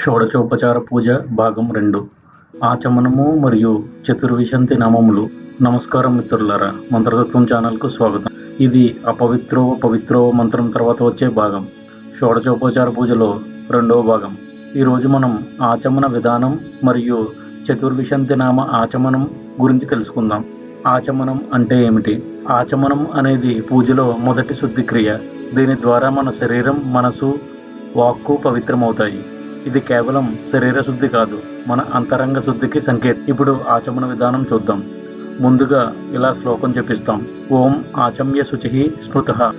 షోడశోపచార పూజ భాగం రెండు. ఆచమనము మరియు చతుర్విశంతి నామములు. నమస్కారం మిత్రులారా మంత్రతత్వం ఛానల్కు స్వాగతం. ఇది అపవిత్రో పవిత్రో మంత్రం తర్వాత వచ్చే భాగం. షోడశోపచార పూజలో రెండవ భాగం. ఈరోజు మనం ఆచమన విధానం మరియు చతుర్విశంతి నామ ఆచమనం గురించి తెలుసుకుందాం. ఆచమనం అంటే ఏమిటి? ఆచమనం అనేది పూజలో మొదటి శుద్ధి క్రియ. దీని ద్వారా మన శరీరం మనసు వాక్కు పవిత్రమవుతాయి. ఇది కేవలం శరీర శుద్ధి కాదు మన అంతరంగ శుద్ధికి సంకేతం. ఇప్పుడు ఆచమన విధానం చూద్దాం. ముందుగా ఇలా శ్లోకం చెప్పిస్తాం. ఓం ఆచమ్య శుచి స్మృత.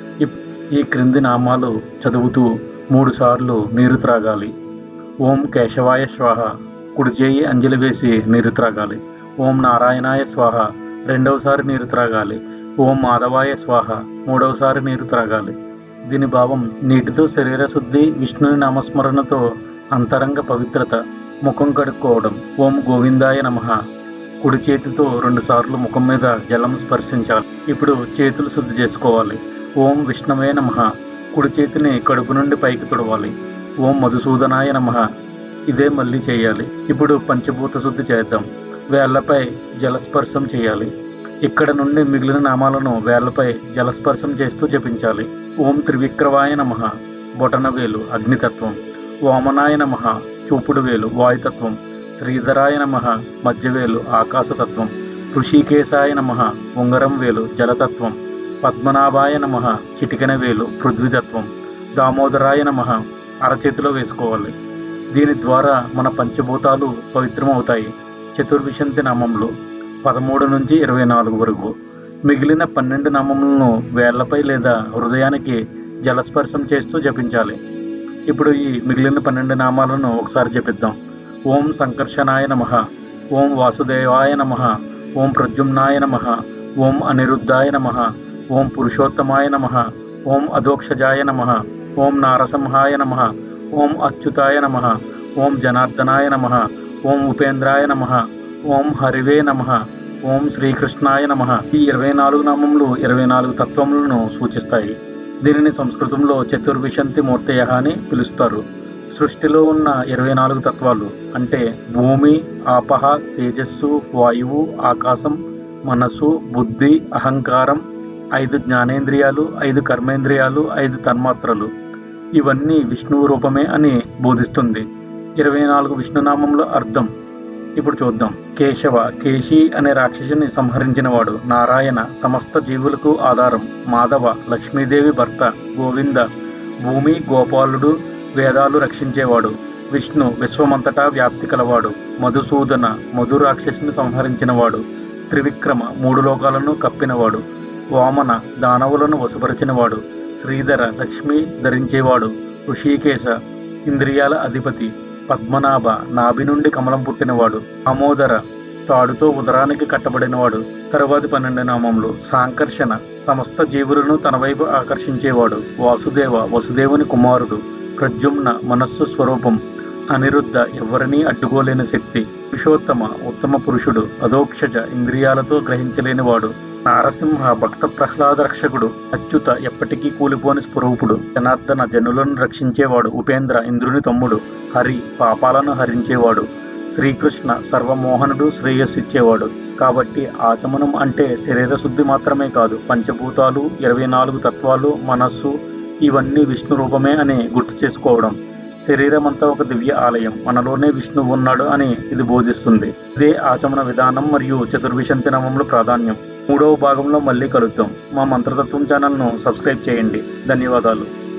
ఈ క్రింది నామాలు చదువుతూ మూడు సార్లు నీరు త్రాగాలి. ఓం కేశవాయ స్వాహ. కుడిచేయి అంజలి వేసి నీరు త్రాగాలి. ఓం నారాయణాయ స్వాహ. రెండవసారి నీరు త్రాగాలి. ఓం మాధవాయ స్వాహ. మూడవసారి నీరు త్రాగాలి. దీని భావం నీటితో శరీర శుద్ధి విష్ణుని నామస్మరణతో అంతరంగ పవిత్రత ముఖం కడుక్కోవడం. ఓం గోవిందాయ నమ. కుడి చేతితో రెండుసార్లు ముఖం మీద జలం స్పర్శించాలి. ఇప్పుడు చేతులు శుద్ధి చేసుకోవాలి. ఓం విష్ణవే నమ. కుడి చేతిని కడుపు నుండి పైకి తుడవాలి. ఓం మధుసూదనాయ నమ. ఇదే మళ్ళీ చేయాలి. ఇప్పుడు పంచభూత శుద్ధి చేద్దాం. వేళ్ళపై జలస్పర్శం చేయాలి. ఇక్కడ నుండి మిగిలిన నామాలను వేళ్ళపై జలస్పర్శం చేస్తూ జపించాలి. ఓం త్రివిక్రవాయ నమ. బొటనవేలు అగ్నితత్వం. వామనాయ నమ చూపుడు వేలు వాయుతత్వం శ్రీధరాయ నమ మధ్యవేలు ఆకాశతత్వం ఋషికేశాయ నమ ఉంగరం వేలు జలతత్వం పద్మనాభాయ నమ చిటికెన వేలు పృథ్వీతత్వం దామోదరాయ నమ అరచేతిలో వేసుకోవాలి. దీని ద్వారా మన పంచభూతాలు పవిత్రమవుతాయి. చతుర్విశంతి నామంలో పదమూడు నుంచి ఇరవై నాలుగు వరకు. మిగిలిన పన్నెండు నామములను వేళ్ళపై లేదా హృదయానికి జలస్పర్శం చేస్తూ జపించాలి. ఇప్పుడు ఈ మిగిలిన పన్నెండు నామాలను ఒకసారి జపిద్దాం ఓం సంకర్షణాయ నమ ఓం వాసుదేవాయ నమ ఓం ప్రద్యుమ్నాయ నమ ఓం అనిరుద్ధాయ నమ ఓం పురుషోత్తమాయ నమ ఓం అధోక్షజాయ నమ ఓం నారసింహాయ నమ ఓం అచ్యుతాయ నమ ఓం జనార్దనాయ నమ ఓం ఉపేంద్రాయ నమ ఓం హరివే నమ ఓం శ్రీకృష్ణాయ నమ ఈ ఇరవై నాలుగు నామములు ఇరవై నాలుగు తత్వములను సూచిస్తాయి దీనిని సంస్కృతంలో చతుర్విశంతి మూర్తయ అని పిలుస్తారు. సృష్టిలో ఉన్న ఇరవై నాలుగు తత్వాలు అంటే భూమి ఆపహ తేజస్సు వాయువు ఆకాశం మనసు బుద్ధి అహంకారం ఐదు జ్ఞానేంద్రియాలు ఐదు కర్మేంద్రియాలు ఐదు తన్మాత్రలు. ఇవన్నీ విష్ణువు రూపమే అని బోధిస్తుంది. ఇరవై నాలుగు విష్ణునామంలో అర్థం ఇప్పుడు చూద్దాం. కేశవ కేశి అనే రాక్షసుని సంహరించినవాడు నారాయణ సమస్త జీవులకు ఆధారం. మాధవ లక్ష్మీదేవి భర్త గోవింద భూమి గోపాలుడు వేదాలు రక్షించేవాడు. విష్ణు విశ్వమంతటా వ్యాప్తి కలవాడు. మధుసూదన మధు రాక్షసుని సంహరించినవాడు. త్రివిక్రమ మూడు లోకాలను కప్పినవాడు. వామన దానవులను వశపరిచినవాడు. శ్రీధర లక్ష్మి ధరించేవాడు. ఋషికేశ ఇంద్రియాల అధిపతి. పద్మనాభ నాభి నుండి కమలం పుట్టినవాడు. అమోదర తాడుతో ఉదరానికి కట్టబడినవాడు. తరువాతి పన్నెండు నామములు సాంకర్షణ సమస్త జీవులను తన వైపు ఆకర్షించేవాడు. వాసుదేవ వసుదేవుని కుమారుడు. ప్రద్యుమ్న మనస్సు స్వరూపం. అనిరుద్ధ ఎవరినీ అడ్డుకోలేని శక్తి. పురుషోత్తమ ఉత్తమ పురుషుడు. అధోక్షజ ఇంద్రియాలతో గ్రహించలేనివాడు. నారసింహ భక్త ప్రహ్లాద రక్షకుడు అచ్యుత ఎప్పటికీ కూలిపోని స్వరూపుడు జనార్దన జనులను రక్షించేవాడు ఉపేంద్ర ఇంద్రుని తమ్ముడు హరి పాపాలను హరించేవాడు శ్రీకృష్ణ సర్వమోహనుడు శ్రేయస్సిచ్చేవాడు. కాబట్టి ఆచమనం అంటే శరీర శుద్ధి మాత్రమే కాదు పంచభూతాలు ఇరవై నాలుగు తత్వాలు మనస్సు ఇవన్నీ విష్ణు రూపమే అని గుర్తు చేసుకోవడం. శరీరం అంతా ఒక దివ్య ఆలయం మనలోనే విష్ణువు ఉన్నాడు అని ఇది బోధిస్తుంది. ఇదే ఆచమన విధానం మరియు చతుర్విశంతి నామంలో ప్రాధాన్యం. మూడవ భాగంలో మళ్ళీ కలుద్దాం. మా మంత్రతత్వం ఛానల్ను సబ్స్క్రైబ్ చేయండి. ధన్యవాదాలు.